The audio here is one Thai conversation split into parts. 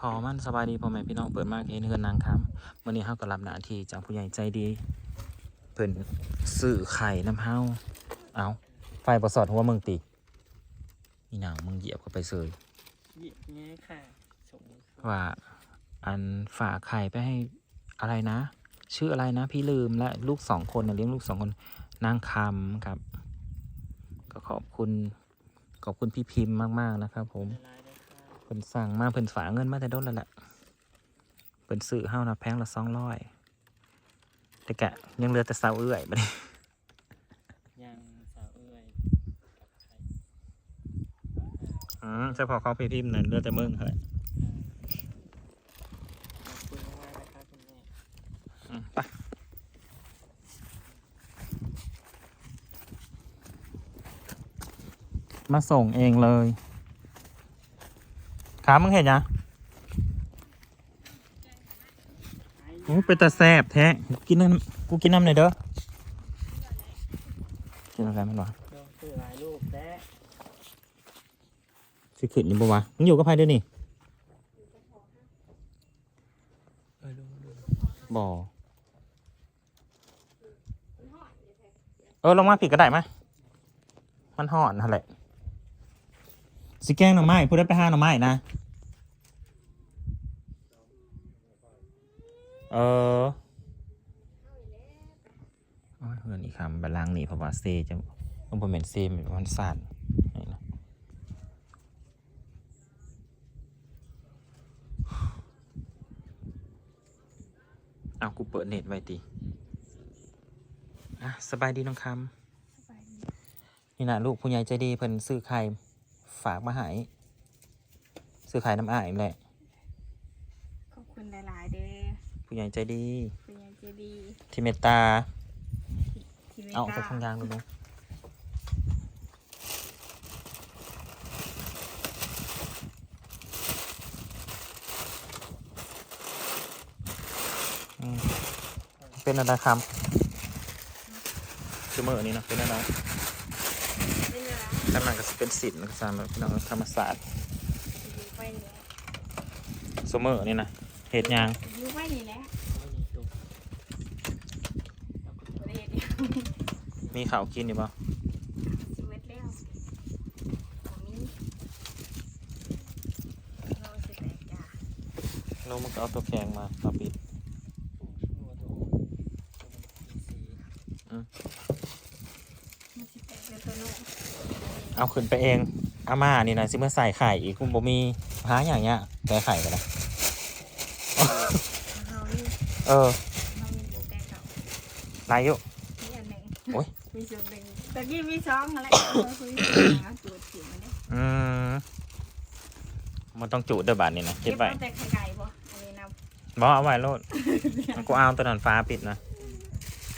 พอมันสบายดีพ่อแม่พี่น้องเปิดมากเห็นเฮือนนางคำวันนี้เฮาก็รับหน้าที่จากผู้ใหญ่ใจดีเพิ่นซื้อไข่น้ำเฮาเอาไฟประสอดหัวมึงตินี่นางมึงเหยียบเข้าไปเสยหยิบเงี้ยค่ะส่งว่าอันฝากไข่ไปให้อะไรนะ ชื่ออะไรนะ พี่ลืมและลูกสองคนนะเลี้ยงลูกสองคนนางคำครับ ก็ขอบคุณขอบคุณพี่พิมพ์มาก ๆ นะครับผม ละลาย เลยค่ะเพิ่นสั่งมาเพิ่นฝากเงินมาแต่โดนแล้วแหละเพิ่นซื้อเฮานะแพงละสองร้อยแต่กะยังเหลือแต่เสาเอื้อยบัดนี้ยังสาวเอ้ยกับไข่อืมเฉพาะเขาพี่พิมพ์นั่นเหลือแต่มึงเฮ้ยขอบคุณมากๆนะคะคุณแม่ อืมไปมาส่งเองเลย ขามึงเห็นยังโอ้เป็นตาแซบแท้กินน้ำกูกินน้ำหน่อยเด้อกินอะไรมันวะลองซื้อหลายลูกแต่สิขึ้นอยู่ปะวะมึงอยู่กับใครด้วยนี่เออลุงลุงบ่เออลงมาผิดก็ได้ไหมมันห่อนนั่นแหละสิแกล้งหน่อไม้พูดได้ไปห้าหน่อไม้นะ เออโอ้ยเพื่อนอีกคำบาลังนี่เพราะว่าเซจะมันเป็นเซมันสั่นนี่นเอากูเปิดเน็ตไว้ตีอะสบายดีน้องคำนี่นะลูกผู้ใหญ่ใจดีเพิ่นซื้อไข่ฝากมาหายซื้อไข่น้ำอ้ายแหละ ขอบคุณหลาย ๆ เด้อ ผู้ใหญ่ใจดี เป็นยังจะดีที่เมตตา ที่ไม่เอากไปล้าทางยางดูดูอืมเป็นอะไรคำคือเมื่อนี้เนาะเป็นอะไรเป็นยังไงกำลังก็สิเป็นศิลป์นะครับพี่น้องธรรมศาสตร์ อยู่ไปนี่แหละสมอนี่นะ เหตุยางอยู่ไปนี่แหละไม่มีลูกบ่ได้เฮ็ดหยังมีข่าวกินอยู่ปะสิเวทแล้วบ่มีเราสิแตกยาโน้มันก็เอาตัวแข็งมาเอาปิดหัวโตสีมันสิแตกแล้วตัวโน้นเอาขึ้นไปเองอาม่านี่นะซิเมื่อใส่ไข่อีกคุณบ่มีหาอย่างเงี้ยแก้ไข่กันนะ เฮานี่ เออเฮามีอยู่แต่เก่าลายอยุมีอันหนึ่งโอ๊ยมีส่วนหนึ่งตะกี้มีสองอะไรเราคุยหาตัวถิ่นมาได้อืมมันต้องจุดเด้อบาทนี่นะคิเก็ดบไว้เอาแต่ไข่ไก่บ่อันนี้นะบอเอาไว้โลดมันกูเอาตัวนั้นฟ้าปิดนะ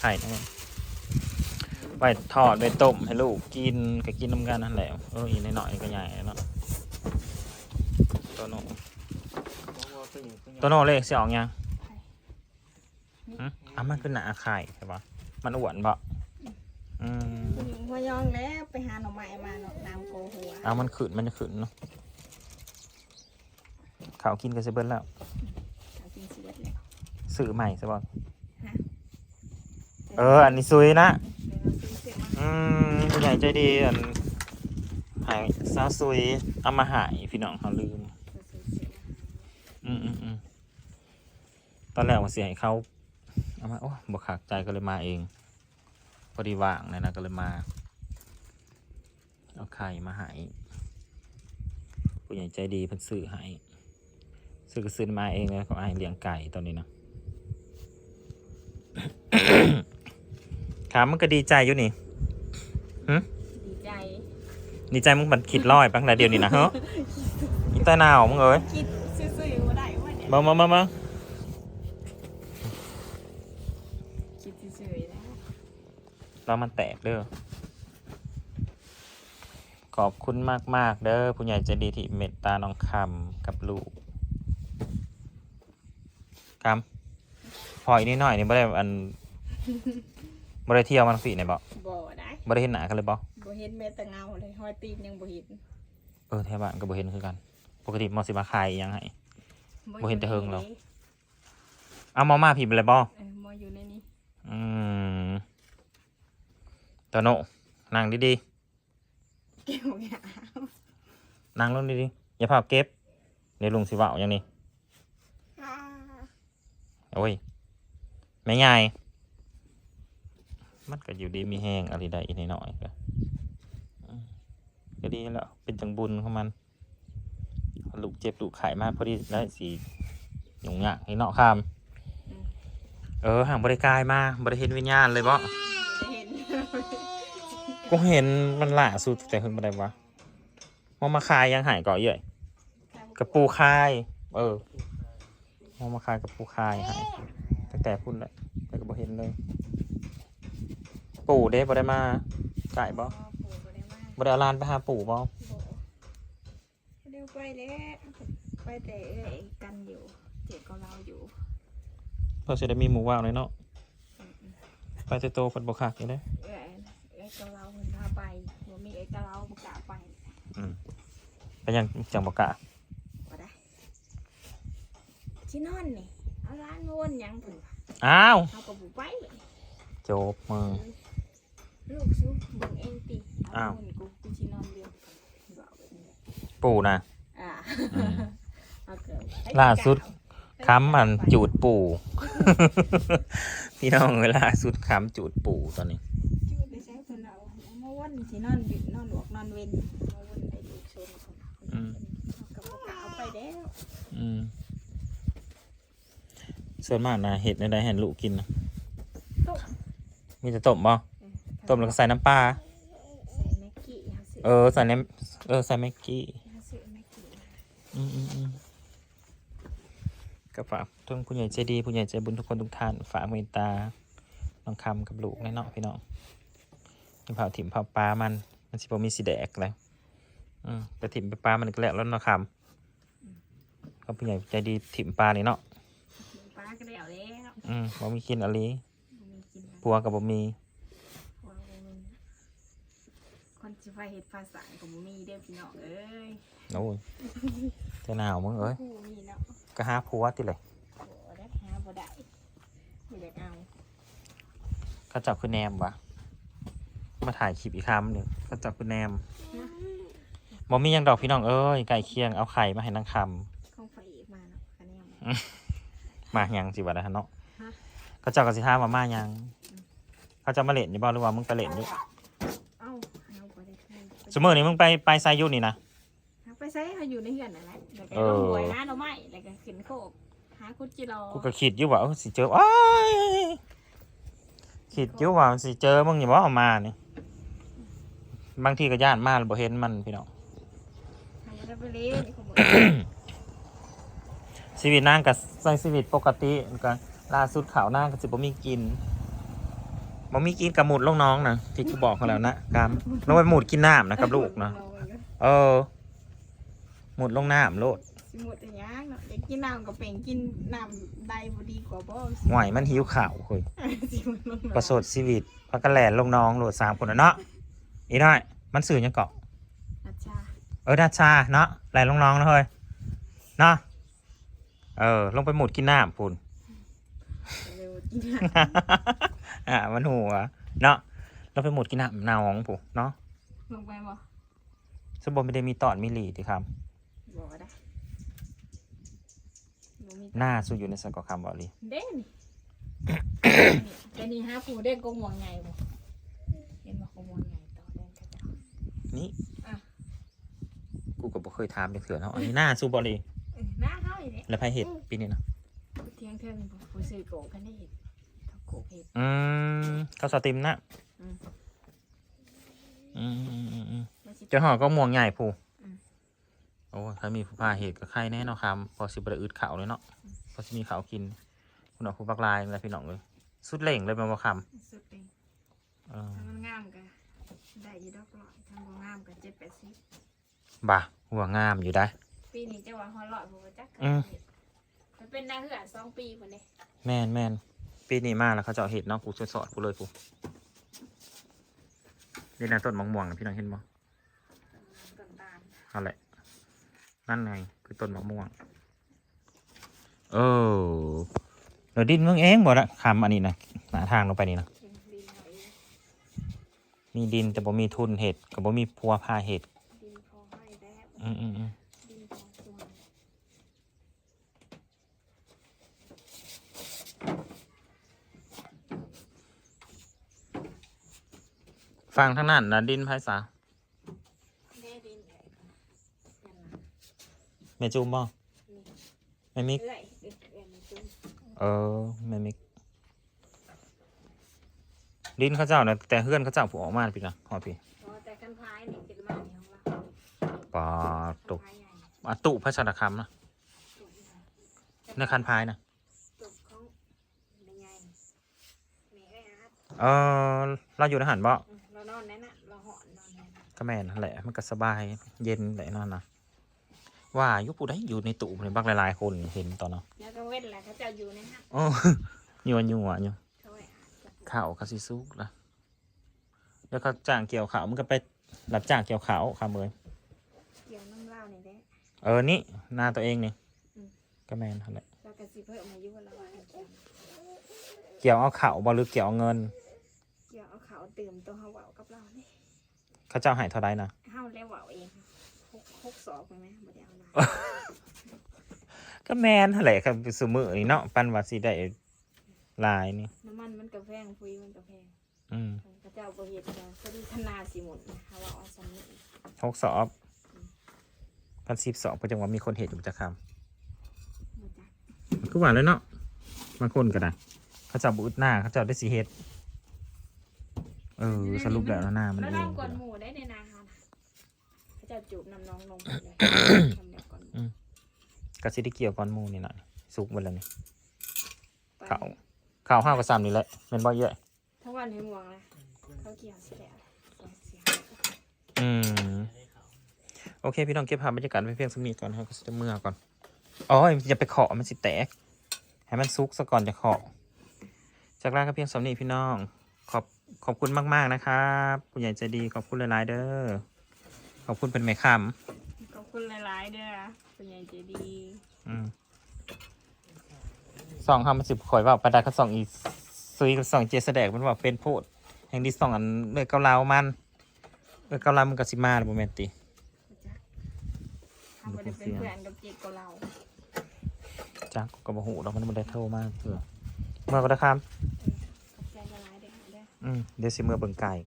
ไข่นะมันไว้ทอดไว้ต้มให้ลูกกินก็กินน้ำกันนั่นแหละเอออีกหน่อยๆก็ใหญ่แล้วเนาะตัวโนบอกว่าเป็นอย่างเป็นอย่างตัวโนเลขสิออกยังหึ อะมันคือหนาไข่ใช่ปะมันอ้วนปะอืมคุณหญิงพอยองแล้วไปหาหน่อไม้มาเนาะน้ำโกหัวเอามันขืนมันจะขืนเนาะข้าวกินก็จะเบิ้ลแล้วเอากินสิเบิดแล้วซื้อใหม่ใช่ปะฮะเออ อันนี้ซุยนะเดี๋ยวเราซื้อเสร็จมาอืมผู้ใหญ่ใจดีอันหายซาวซุยเอามาหายพี่น้องเขาลืมเราซื้อเสร็จมาอืมอืมอืมตอนแรกว่าเสียให้เขา เอามาโอ้บกขักใจก็เลยมาเองพอดีว่างนะนะก็เลยมา เอาไข่มาใหายผู้ใหญ่ใจดีเพิ่นซื้อให้ซื้อก็ซื้อมาเองเลยเขาให้เลี้ยงไก่ตอนนี้นะครับมันก็ดีใจอยู่นี่ดีใจ ดีใจมึงบันคิดร้อยปังแต่เดียวนี่นะเฮ้ยอีตาหนาวมึงเอ้ยคิดซื้อๆว่าได้ว่าเนี่ย มามามามา คิดซื้อๆนะ เรามันแตกเด้อ ขอบคุณมากมาก ๆ เด้อผู้ใหญ่ใจดีที่เมตตาน้องคำกับลูกคำพออีกนิดหน่อยนี่ไม่ได้อันไม่ได้เที่ยวมันสีไหนบอกบ่ได้ไม่ได้เห็นหนากันเลยบอกบ่เห็นแม้แต่เงาเลยห้อยตีนยังบ่เห็น เออแถวบ้านก็บ่เห็นคือกัน ปกติมอสิมาขายอิหยังไงบ่เห็นแต่เฮิงหรอกเอามามาผิดไปเลยบ่เออบ่อยู่ในนี้อืม ตาโนนั่งดีเกี่ยวกับๆนั่งลงดีๆอย่าพาเก็บเดี๋ยวลุงสิเว่าอย่างนี้โอ้ยไม่ง่ายมันก็อยู่ดีมีแห้งอะไรได้อีกนิดหน่อยก็อืมก็ดีแล้วเป็นจังบุญของมันลูกเจ็บลูกไข่มากพอดีได้สีหยุ่งยากให้เนาะคามเออห่างบริกายมาบริเห็นวิญญาณเลยบ่เห็น กูเห็นมันล่าสุดแต่เพิ่งมาได้วะมองมาคายยังหายก่อเย่อยกระปูคาย เออมองมาคายกระปูคายหายตั้งแต่พุ่นแหละแต่ก็บ่เห็นเลย ปู่เด้บ่ได้มาไก่บ่พ่อปู่บ่ได้มาบ่ได้เอาหลานไปหาปู่บ่บ่เร็วไปแล้วไปแต่เอ้ยกันอยู่เจ็บกับเราอยู่เพื่อจะได้มีหมูว่าวหน่อยเนาะไปแต่โตเพิ่นบ่คักอยู่เด้เอ้ยเอ้ยกับเราเพิ่นพาไป บ่มีเอ้ยกับเราบ่กล้าไปอืมไปยังจังบ่กะบ่ได้ที่นอนนี่เอาร้านมาวนหยังเพิ่นว่าอ้าวเฮาก็บ่ไปเลยจบมือ ลูกซุเบิ่งเองติอ้าวเนกูกูสินอนเดียวบอกแบบนี้ปู่นะ อ่าอืม เอาเกิดไอ้ล่าสุดเก่าค้ำมันจูดปู่ พี่น้องเวลาสุดค้ำจูดปู่ตอนนี้ จูดไปใช้เพิ่นเอาเอามาวนสินอนดึกนอนหลวกน อนเว้นมาวนไอ้ลูกชนเพิ่นเอาอืมเอากับบ่กล้าเอาไปแล้วอืม ส่วนมากนะเห็ดในใดเห็นลูกกินนะต้มมีแต่ต้มบ่เออต้มแล้วก็ใส่น้ำปลาใส่แม็กกี้เฮาซื้อเออใส่น้ำเออใส่แม็กกี้เฮาซื้อแม็กกี้อืมอืมอืมก็ฝากทุกผู้ใหญ่ใจดีผู้ใหญ่ใจบุญทุกคนทุกท่านฝากเมตตาน้องคำกับลูกแน่เนาะพี่น้องกินเผาถิ่มเผาปลามัน มันสิบ่มีสีแดกเลยอืมไปถิ่มไปปลา มันก็แล้วแล้วเนาะคำก็ผู้ใหญ่ใจดีถิ่มปลานี่เนาะกินปลาก็ได้เอาแล้วอืมบ่มีกินอะไรบ่มีกินแล้วปัวกับบ่มีเพราะว่าบ่มีคนสิไปเฮ็ดภาษาก็บ่มีเด้อพี่น้องเอ้ยโอ้ยจะหนาวมึงเอ้ยคู่มีเนาะก็หาผัวติเลยบ่ได้หาบ่ได้บ่ได้เอาเขาจับคือแนมวะ มาถ่ายคลิปอีกคำหนึ่งเขาจับคือแนมบ่มีหยังดอกพี่น้องเอ้ยไก่เคียงเอาไข่มาให้นางคของไฟอีกมาเนาะคะแนนำมาหยังสิวะนะฮะเนาะฮะเขาเจับกับสิท่ามว่ามาหยัง เขาจะมาเล่นอยู่บ่หรือว่ามึงไปเล่นอยู่เอ้าเอาบ่ได้คืนสมมตินี่มึงไปไปไซยุนี่นะเอาไปใส่เขาอยู่ในเฮือนนั่นแหละแล้วก็เอลองหวยนะหน่อไม้แล้วก็ขึ้นโคกหาคุดจิโรกูก็คิดอยู่ว่าเออสิเจออ้ายคิดอยู่ว่าสิเจอมึงอย่าว่าออกมานี่ บางทีก็ย่านมาแล้วบ่เห็นมันพี่น้องทำได้ไปเล่นเขาบอกชีวิตนางกับใช้ชีวิตปกติแล้วก็ล่าสุดข่าวนางก็สิบ่มีกินบ่มีกินกับหมุดลงน้องนะที่กูบอกเขาแล้วนะกามลงไปหมุดกินน้ำนะกับลูกนะเออ หมุดลงน้ำโลดสิหมดแต่ยางเนาะอยากกินน้ำกับเป็งกินน้ำใดบ่ดีกว่าบ่หวยมันหิวข่าวเฮ้ยสิหมดลงประสดชีวิตพักกันแหลนลงน้องโหลดสามคนนะเนาะ อีน้อย มันสื่อยังเกาะอาชาเออดาชาเนาะแหลนลงน้องนะเฮ้ยเนาะเออ ลงไปหมุดกินน้ำพุ่นเร็วกินน้อะมันหัวเนาะเราไปหมดกินน้ำนาวของผู้เนาะำลงไปบ่สมบูรณ์ไม่ได้มีตอนมีหลีที่คบ่ได้บ่มีำหน้าสู้อยู่ในสกอคำบอลีเด่นแต่นี่ฮะผู้เด่นกงหวงไงบ่เห็นบ่กงหวงไงต่อเด่นก็จะ นี่อะกูก็บ่เคยถามเถื่อนเนาะอันนี้หน้าสู้บอลีเออหน้าเฮาอีนี่แล้วไพ่เห็ดปีนี้นะเที่ยงเทิงผู้ซื้อโกกันได้เห็นเขาโกเห็ดอืมเขาสติมนะอืมอืมอืมอืมอืมแล้วสิ เจะห่อก็ม่วงใหญ่ผู้อืม โอ้ถ้ามีผู้พาเหตุก็ใครแน่เนอนคำพอสิบระอึดเขาวเลยเนาะพอสิมีเขาวกินคุณเอาผู้บักลายอะไรพี่น้องเลยสุดเล่งเลยมาบ่คสุดเองำเออ ถ้ามันงามก็ ได้อยู่ดอกร้อยถ้าบ่งามก็เจ็ดแปดสิบบ่าหัวงามอยู่ได้ ปีนี้จะว่าฮอลลอยบ่ว่าจักอืม มันเป็นนางเหือสองปีพุ่นนี่แม่นแม่นปีนี้มาแล้วเขาจะเอาเห็ดเนาะกูช่วยสอดกูเลยกูนี่นะต้นมะม่วงนะพี่น้องเห็นมั้ต้นตาลเอาแหละนั่นไงคือต้นมะม่วงเออเดี๋ยวดินมึงเองบ่ละคำอันนี้นะหนาทางลงไปนี่นะ เป็นดินเอาเอง มีดินแต่บ่มีทุนเห็ดกับบ่มีพัวพาเห็ดดินพอให้แล้วอืมอืมอืมดินพอส่วนฟังทั้งนั้นนะดินไพศาลแม่ดินเลยยันนะแม่จูมบ่นี่แม่มิกเอื้อยเอื้อยเอื้อยมันจุ้มเออแม่มิก ดินเขาเจ้านะแต่เฮือนเขาเจ้าผูกออกมาพี่นะหอพี่พอแต่กันพายนี่กินมาเนี่ยของเราปาคัตุนกพายใหญ่อะตุพระชนคำนะตุกใหญ่ในคันพายนะตุกของไม่ใหญ่แม่เอ้ยอาร์ตเออเราอยู่ในหันบ่อืมเรานอนนั่นน่ะเราหอนนอนนั่นน่ะก็แม่นนั่นแหละมันก็สบายเย็นแหละนั่นนะว่าอยุปูได้อยู่ในตู้ในบักหลายๆคนเห็นตอนเนาะแล้วก็เว้นแหละเขาเจะอยู่ในห้างโอ้ยัวยัวอยู่เขาไว้อาร์ตข่าวคาซิซุกละแล้วก็จ้างเกี่ยวขาวมันก็ไปรับจ้างเกี่ยวขาวคำเลยเกี่ยวน้ำเหล้านี่แหละเออนี่หน้าตัวเองนี่อืมก็แม่นนั่นแหละเราก็สิเพิ่มอายุเราว่าให้กินเกี่ยวเอาขาวบอหรือเกี่ยวเอาเงิน เกี่ยวเอาเขาวตื่มตัวเฮาเว้ากับเรานี่เขาเจ้าใหายเท่าไรนะเฮาแล้วเว้าเองหกหกสอบไปไหมบ่ได้เอามาก็แม่นนั่นแหละครับสมือนี่เนาะปันว่าสิได้ หลายนี่ น้ำมันมันก็แพงปุ๋ยมันก็แพงอืมพระเจ้าบ่เฮ็ดก็ก็ดีขนาดสิหมดนะเฮาว่าเอาซ้ำนี้หกสอบพันสิบสองเพราะจังหวะมีคนเห็นอยู่จะคบ่จักำก็ว่าเลยเนาะบางคนก็ได้เขาเจ้าบุดหน้าเขาเจ้าได้สีเฮ็ดเออ สรุปแล้วหน้ามันแล้วเอน้องงกวนหมู่ได้ในนาเฮานะพระเจ้าจูบน้ำน้องลงไปเลยทำเดียวก่อนก็สิได้เกี่ยวก้อนหมูนี่หน่อยสุกหมดแล้วนี่ ไปเขา ข้าวห้าวกระซำนี่แหละเป็นบ่เยอะทั้งวันให้ม่วงนะเขาเกี่ยวสิแล้วเสียอืมได้เขาโอเค พี่น้องเก็บภาพบรรยากาศไว้เพียงสำนีก่อนครับก็จะเมื่อก่อนอ๋ออย่าไปเคาะมันสิแตก ให้มันซุกซะก่อนจะเคาะจากแรกก็เพียงสำนีพี่น้อง ขอบขอบคุณมาก ๆ นะครับผู้ใหญ่ใจดีขอบคุณหลาย ๆ เด้อขอบคุณเป็นไม้คขอบคุณหลาย ๆ เด้อคุณยายใจดีำอืม สองคำมันสิบข่อยว่าประดาก็สองอีซุยกับสองเจแสดงมันว่าเป็นโพดแห่งที่สองอันเลยเกาเหลามันเลยเกาเหลามันก็สิมาโมเมนติทำบ่ได้เป็นเพื่อนกับเจ๊กับเราจ้าก็บ่หูเรามันบ่ได้โทรมาเพื่อเมื่อก็ได้ครับ ขอบใจหลายๆเด้อเด้อ อืมเดี๋ยวสิเมื่อเบิ่งไก่